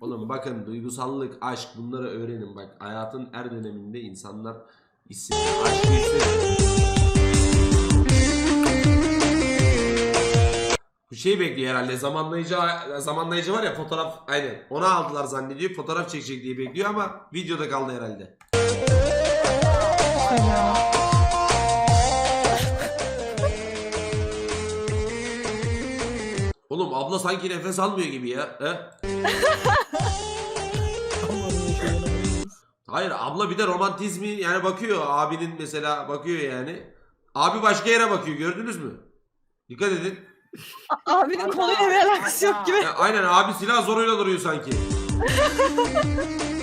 Oğlum bakın duygusallık, aşk bunları öğrenin. Bak hayatın her döneminde insanlar hissediyor. Aşkı hissediyor. Bu şey bekliyor herhalde. Zamanlayıcı zamanlayıcı var ya fotoğraf aynen. Ona aldılar zannediyor. Fotoğraf çekecek diye bekliyor ama videoda kaldı herhalde. Oğlum abla sanki nefes almıyor gibi ya. He? Hayır abla bir de romantizmi yani bakıyor abinin mesela bakıyor yani. Abi başka yere bakıyor gördünüz mü? Dikkat edin. Abinin konuyla bir alakası yok gibi. Ya, aynen abi silah zoruyla duruyor sanki.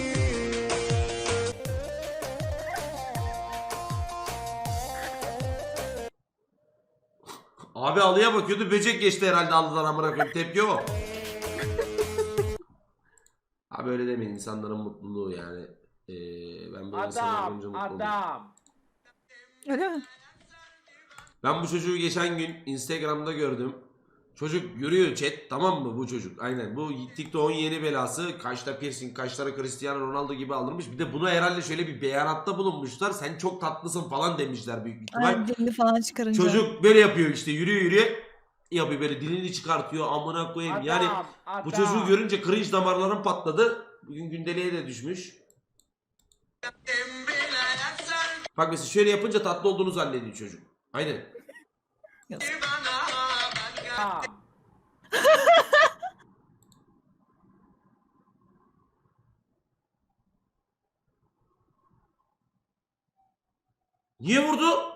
Abi alıya bakıyordu böcek geçti herhalde aldılar amına koyayım tepki o. Abi öyle demeyin insanların mutluluğu yani. Ee, ben böyle insanlar görünce Adam, mutlu oluyorum. adam. Öyle mi? Ben bu çocuğu geçen gün Instagram'da gördüm. Çocuk yürüyor chat tamam mı bu çocuk? Aynen bu TikTok'un yeni belası. Kaşta piercing, kaşları Cristiano Ronaldo gibi alınmış. Bir de buna herhalde şöyle bir beyanatta bulunmuşlar. Sen çok tatlısın falan demişler büyük ihtimal. Ay dilini falan çıkarınca. Çocuk böyle yapıyor işte yürüyor yürüyor. Yapıyor böyle dilini çıkartıyor amına koyayım. Adam, Yani adam. bu çocuğu görünce cringe damarlarım patladı. Bugün gündeliğe de düşmüş. Bak mesela şöyle yapınca tatlı olduğunu zannediyor çocuk. Aynen. Niye vurdu?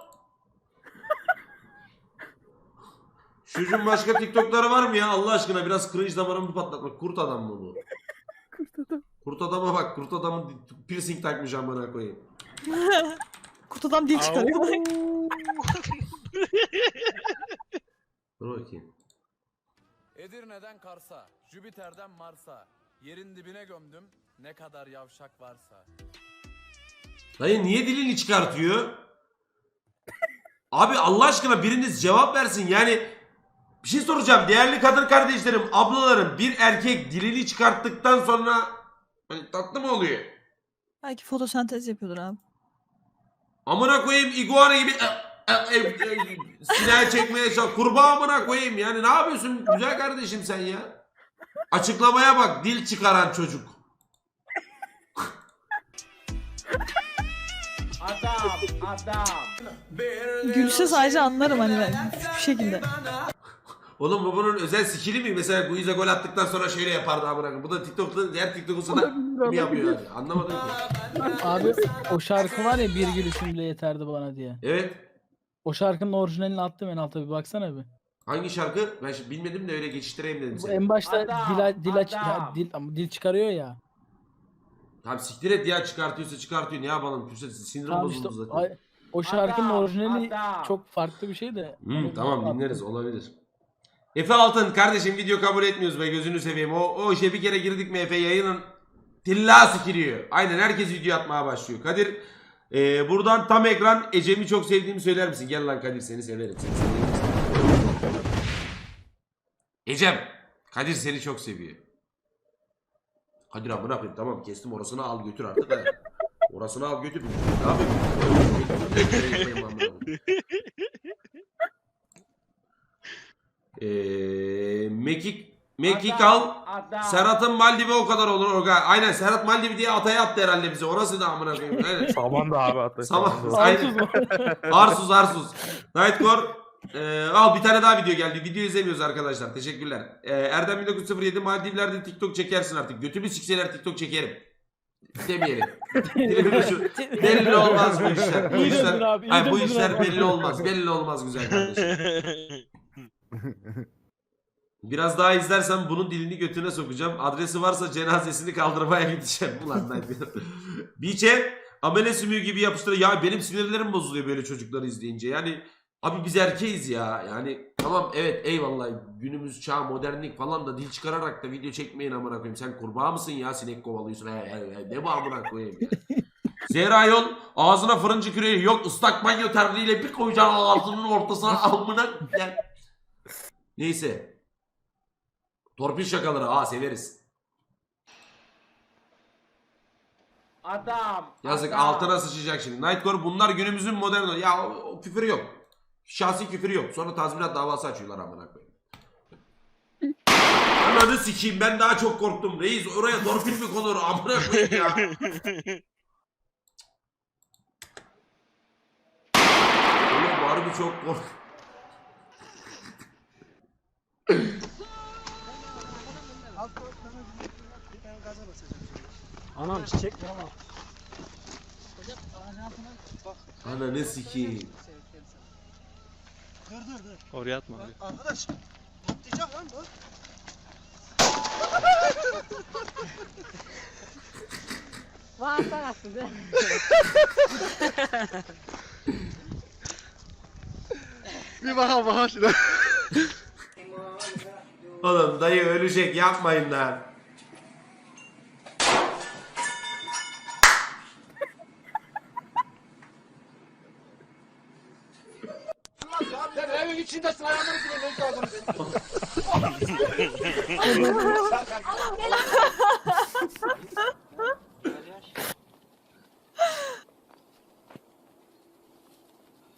Çocuğun başka TikTok'ları var mı ya Allah aşkına biraz cringe damarımı patlatmak. Kurt adam mı bu? Kurt adam. Kurt adama bak. Kurt adamın piercing takmış amına koyayım. Kurt adam dil çıkarıyor. Dur bakayım. Edirne'den Kars'a, Jüpiter'den Mars'a, yerin dibine gömdüm ne kadar yavşak varsa. Dayı niye dilini çıkartıyor? Abi Allah aşkına biriniz cevap versin. Yani bir şey soracağım. Değerli kadın kardeşlerim, ablalarım bir erkek dilini çıkarttıktan sonra hani tatlı mı oluyor? Belki fotosentez yapıyordur abi. Amına koyayım iguana gibi e, silah çekmeye çalış. Kurbağa amına koyayım. Yani ne yapıyorsun güzel kardeşim sen ya? Açıklamaya bak dil çıkaran çocuk. Adam, adam. Gülse sadece anlarım hani ben bir şekilde. Oğlum bu bunun özel skill'i mi? Mesela Guiza gol attıktan sonra şöyle yapardı amına koyayım. Bu da TikTok'ta diğer TikTok'u sana gibi yapıyor yani. Anlamadım ki. Abi o şarkı var ya bir gülüşüm bile yeterdi bana diye. Evet. O şarkının orijinalini attım en alta bir baksana bir. Hangi şarkı? Ben şimdi bilmedim de öyle geçiştireyim dedim Bu seni. en başta Adam, dil, dil, aç, adam. ya dil, ama dil çıkarıyor ya. Tamam siktir et ya çıkartıyorsa çıkartıyor. Ne yapalım? Küse sinirim Tamam bozuldu işte zaten. ay- o şarkının Adam, orijinali adam. çok farklı bir şey de. Hmm, onu tamam attım. dinleriz olabilir. Efe Altın kardeşim video kabul etmiyoruz be gözünü seveyim. O, o işe bir kere girdik mi Efe yayının tilla sikiliyor. Aynen herkes video atmaya başlıyor. Kadir e, buradan tam ekran Ecem'i çok sevdiğimi söyler misin? Gel lan Kadir seni severim. Seni severim. Ecem Kadir seni çok seviyor. Kadir amına koyayım tamam kestim orasını al götür artık. ha. Orasını al götür. Ne yapayım? Eee Mekik Mekik al. Serhat'ın Maldivi o kadar olur. O kadar. Aynen Serhat Maldivi diye ataya attı herhalde bize. Orası da amına koyayım. Aynen. Saman da abi hatta. Saman-. Aynen. Arsuz Arsuz. Nightcore. Ee, al bir tane daha video geldi. Video izlemiyoruz arkadaşlar. Teşekkürler. Ee, Erdem 1907 Maldivler'de TikTok çekersin artık. Götümü sikseler TikTok çekerim. Demeyelim. Belli olmaz bu işler. Bu İyi işler, dedin abi, iyi Ay, bu işler abi. belli olmaz. Belli olmaz güzel kardeşim. Biraz daha izlersen bunun dilini götüne sokacağım. Adresi varsa cenazesini kaldırmaya gideceğim. Ulan ben Biçe amele sümüğü gibi yapıştırıyor. Ya benim sinirlerim bozuluyor böyle çocukları izleyince. Yani abi biz erkeğiz ya. Yani tamam evet eyvallah günümüz çağ modernlik falan da dil çıkararak da video çekmeyin amına koyayım. Sen kurbağa mısın ya sinek kovalıyorsun. He, he, he. Ne bu amına koyayım ya. Zehra yol ağzına fırıncı küreği yok ıslak banyo terliğiyle bir koyacaksın ağzının ortasına amına yani. Neyse. Torpil şakaları ha severiz. Adam. Yazık adam. altına sıçacak şimdi. Nightcore bunlar günümüzün modern... Ya o, o küfür yok. Şahsi küfür yok. Sonra tazminat davası açıyorlar amına koyayım. Ananı sikeyim ben daha çok korktum. Reis oraya torpil mi konur amına koyayım ya. Oğlum harbi çok kork. Anam çiçek ama. Ananı sikeyim. Oraya atma abi. Arkadaş patlayacak lan bu. Bir bakalım bakalım şuna. Oğlum dayı ölecek yapmayın lan.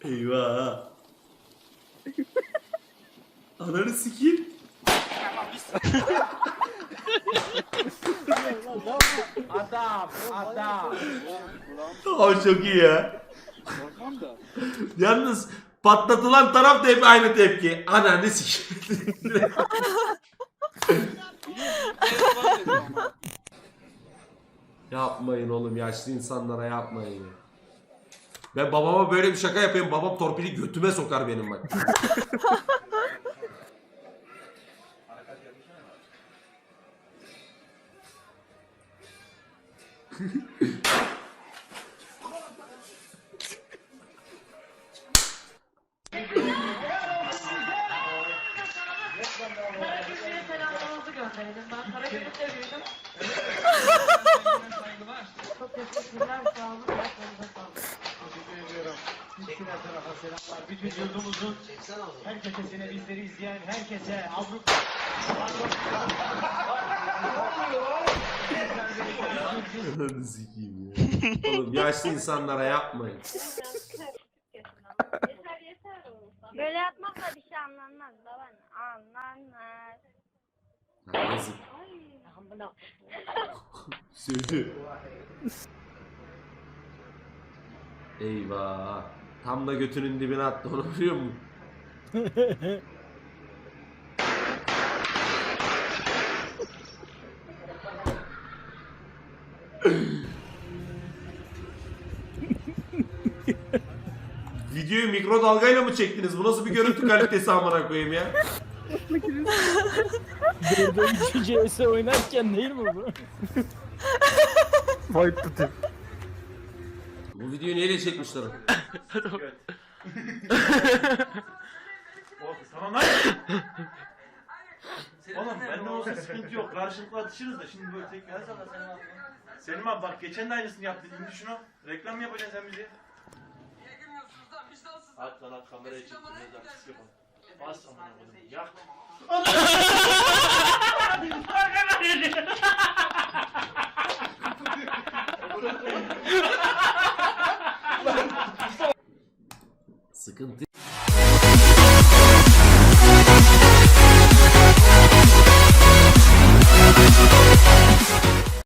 Eyvah. Ananı sikeyim. Adam. Adam. Abi çok iyi ya. Yalnız patlatılan taraf da hep aynı tepki. Ananı sikeyim. yapmayın oğlum yaşlı insanlara yapmayın. ya. Ben babama böyle bir şaka yapayım. Babam torpili götüme sokar benim bak. Karagümrük'e selamlarınızı gönderelim. Ben Karagümrük'te büyüdüm. Çok teşekkürler. Sağ olun. Ayaklarınıza sağlık. Bütün yurdumuzun her köşesine bizleri izleyen herkese Avrupa Ananı sikeyim ya. Oğlum yaşlı insanlara yapmayın. Böyle yapmakla bir şey anlanmaz babaanne. Anlanmaz. Ha, yazık. Sövdü. Eyvah. Tam da götünün dibine attı onu biliyor musun? Videoyu mikrodalgayla mı çektiniz? Bu nasıl bir görüntü kalitesi amına koyayım ya? Burada 3 CS oynarken değil mi bu? To team. Bu videoyu neyle çekmişler? Tamam lan. Oğlum bende olsa sıkıntı yok. Karşılıklı atışırız da şimdi böyle tek gel sana sen Selim abi bak geçen de aynısını yaptın. İndir şunu. Reklam mı yapacaksın sen bize? At lan at kamerayı çek. Bas amına koyayım. Yak. Sıkıntı